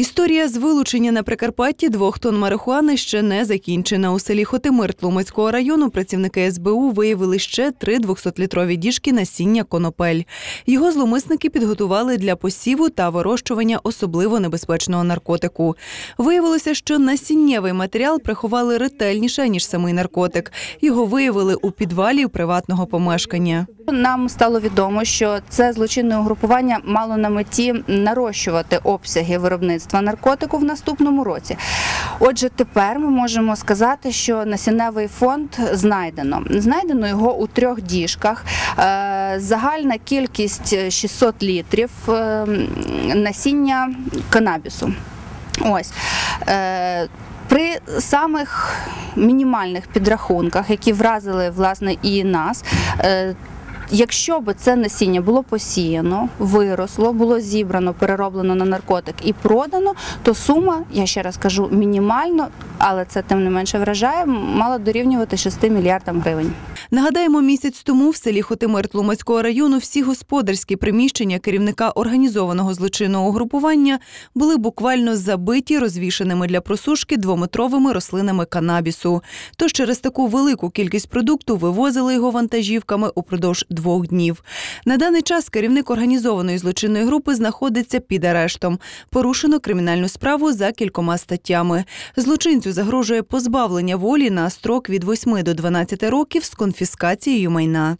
Історія з вилучення на Прикарпатті двох тонн марихуани ще не закінчена. У селі Хотимир Тлумацького району працівники СБУ виявили ще три 200-літрові діжки насіння конопель. Його зломисники підготували для посіву та вирощування особливо небезпечного наркотику. Виявилося, що насіннєвий матеріал приховали ретельніше ніж самий наркотик. Його виявили у підвалі приватного помешкання. Нам стало відомо, що це злочинне угрупування мало на меті нарощувати обсяги виробництва наркотику в наступному році. Отже, тепер ми можемо сказати, що насінневий фонд знайдено. Знайдено його у трьох діжках. Е, Загальна кількість 600 літрів е, насіння канабісу. Ось. Е, При самих мінімальних підрахунках, які вразили власне і нас, якщо б це насіння було посіяно, виросло, було зібрано, перероблено на наркотик і продано, то сума, я ще раз кажу, мінімально, але це тим не менше вражає, мала дорівнювати 6 мільярдам гривень. Нагадаємо, місяць тому в селі Хотимир Тлумацького району всі господарські приміщення керівника організованого злочинного угрупування були буквально забиті розвішеними для просушки двометровими рослинами канабісу. Тож через таку велику кількість продукту вивозили його вантажівками упродовж двох днів. На даний час керівник організованої злочинної групи знаходиться під арештом. Порушено кримінальну справу за кількома статтями. Злочинцю загрожує позбавлення волі на строк від 8 до 12 років з конфіскацією майна.